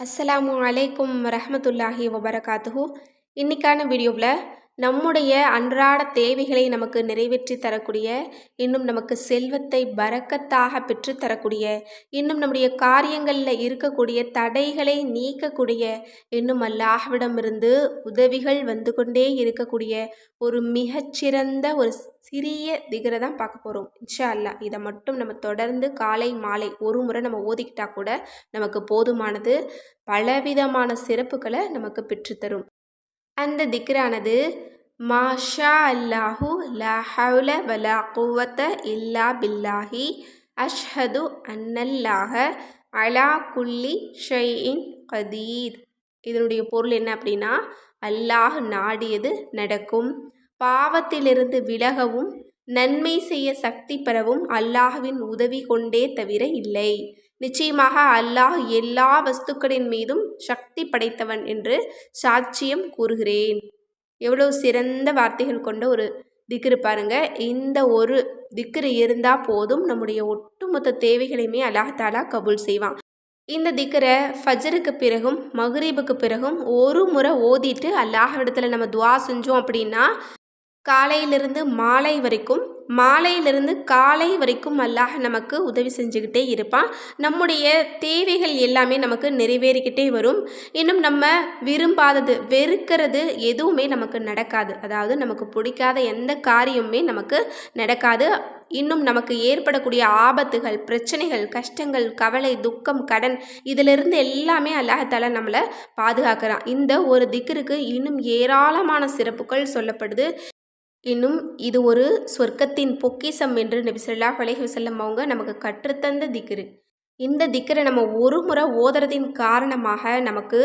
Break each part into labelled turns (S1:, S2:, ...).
S1: அஸ்ஸலாமு அலைக்கும் வரஹமத்துல்லாஹி வபரகாத்துஹூ. இன்றைக்கான வீடியோவில் நம்முடைய அன்றாட தேவைகளை நமக்கு நிறைவேற்றி தரக்கூடிய இன்னும் நமக்கு செல்வத்தை பறக்கத்தாக பெற்றுத்தரக்கூடிய இன்னும் நம்முடைய காரியங்களில் இருக்கக்கூடிய தடைகளை நீக்கக்கூடிய இன்னும் அல்லாஹ்விடமிருந்து உதவிகள் வந்து கொண்டே இருக்கக்கூடிய ஒரு மிகச்சிறந்த ஒரு சிறிய திகரை தான் பார்க்க போகிறோம் இன்ஷா அல்லா இதை மட்டும் நம்ம தொடர்ந்து காலை மாலை ஒரு முறை நம்ம ஓதிக்கிட்டால் கூட நமக்கு போதுமானது பலவிதமான சிறப்புகளை நமக்கு பெற்றுத்தரும் அந்த திக்ரானது மாஷா அல்லாஹு லா ஹவுல வலா குவத்த இல்லா பில்லாஹி அஷ்ஹது அன்னல்லாஹ அலா குல்லி ஷைஇன் கதீர் இதனுடைய பொருள் என்ன அப்படின்னா அல்லாஹ் நாடியது நடக்கும். பாவத்திலிருந்து விலகவும் நன்மை செய்ய சக்தி பெறவும் அல்லாஹுவின் உதவி கொண்டே தவிர இல்லை. நிச்சயமாக அல்லாஹ் எல்லா வஸ்துக்களின் மீதும் சக்தி படைத்தவன் என்று சாட்சியம் கூறுகிறேன். எவ்வளோ சிறந்த வார்த்தைகள் கொண்ட ஒரு திக்ரு பாருங்க. இந்த ஒரு திக்ரு இருந்தால் போதும் நம்முடைய ஒட்டுமொத்த தேவைகளையுமே அல்லாஹாலா கபூல் செய்வான். இந்த திக்கரை ஃபஜருக்கு பிறகும் மகரீபுக்கு பிறகும் ஒரு முறை ஓதிட்டு அல்லாஹ் இடத்துல நம்ம துவா செஞ்சோம் அப்படின்னா காலையிலிருந்து மாலை வரைக்கும் மாலையிலிருந்து காலை வரைக்கும் அல்லாஹ் நமக்கு உதவி செஞ்சுக்கிட்டே இருப்பான். நம்முடைய தேவைகள் எல்லாமே நமக்கு நிறைவேறிக்கிட்டே வரும். இன்னும் நம்ம விரும்பாதது வெறுக்கிறது எதுவுமே நமக்கு நடக்காது. அதாவது நமக்கு பிடிக்காத எந்த காரியமுமே நமக்கு நடக்காது. இன்னும் நமக்கு ஏற்படக்கூடிய ஆபத்துகள் பிரச்சனைகள் கஷ்டங்கள் கவலை துக்கம் கடன் இதிலிருந்து எல்லாமே அல்லாஹால நம்மளை பாதுகாக்கிறான். இந்த ஒரு திக்கருக்கு இன்னும் ஏராளமான சிறப்புகள் சொல்லப்படுது. இன்னும் இது ஒரு சொர்க்கத்தின் பொக்கிசம் என்று நபி சொல்லாஹ் அலைஹி அவங்க நமக்கு கற்றுத்தந்த திக்ரு. இந்த திக்கரை நம்ம ஒரு முறை ஓதுறதின் காரணமாக நமக்கு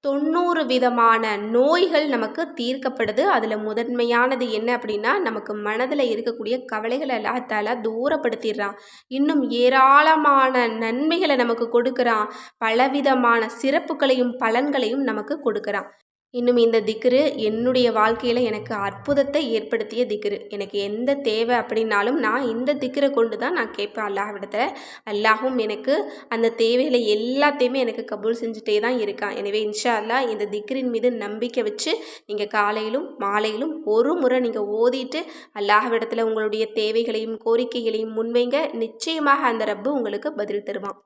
S1: தொண்ணூறு விதமான நோய்கள் நமக்கு தீர்க்கப்படுது. அதில் முதன்மையானது என்ன அப்படின்னா நமக்கு மனதில் இருக்கக்கூடிய கவலைகளை எல்லாத்தால தூரப்படுத்திடுறான். இன்னும் ஏராளமான நன்மைகளை நமக்கு கொடுக்குறான். பலவிதமான சிறப்புகளையும் பலன்களையும் நமக்கு கொடுக்குறான். இன்னும் இந்த திக்ரு என்னுடைய வாழ்க்கையில் எனக்கு அற்புதத்தை ஏற்படுத்திய திக்ரு. எனக்கு எந்த தேவை அப்படின்னாலும் நான் இந்த திக்ரை கொண்டு தான் நான் கேட்பேன் அல்லாஹ்விடத்தில் அல்லாஹும் எனக்கு அந்த தேவையில் எல்லாத்தையுமே எனக்கு கபூல் செஞ்சுட்டே தான் இருக்கான். எனவே இன்ஷா அல்லா இந்த திக்ரின் மீது நம்பிக்கை வச்சு நீங்கள் காலையிலும் மாலையிலும் ஒரு முறை நீங்கள் ஓதிட்டு அல்லாஹ்விடத்தில் உங்களுடைய தேவைகளையும் கோரிக்கைகளையும் முன்வைங்க. நிச்சயமாக அந்த ரப்பு உங்களுக்கு பதில் தருவான்.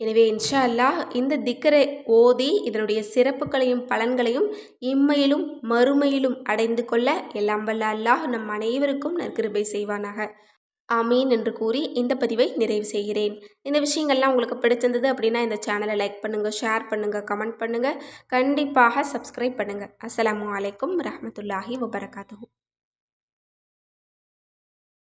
S1: எனவே இன்ஷா அல்லாஹ் இந்த திக்கரை ஓதி இதனுடைய சிறப்புகளையும் பலன்களையும் இம்மையிலும் மறுமையிலும் அடைந்து கொள்ள எல்லாம் வல்ல அல்லாஹ் நம் அனைவருக்கும் நற்கிருபை செய்வானாக. ஆமீன் என்று கூறி இந்த பதிவை நிறைவு செய்கிறேன். இந்த விஷயங்கள்லாம் உங்களுக்கு பிடிச்சிருந்தது அப்படின்னா இந்த சேனலை லைக் பண்ணுங்கள் ஷேர் பண்ணுங்கள் கமெண்ட் பண்ணுங்கள் கண்டிப்பாக சப்ஸ்கிரைப் பண்ணுங்கள் அஸ்லாம் வலைக்கம் ரஹமத்துல்லாஹி வபரகாத்து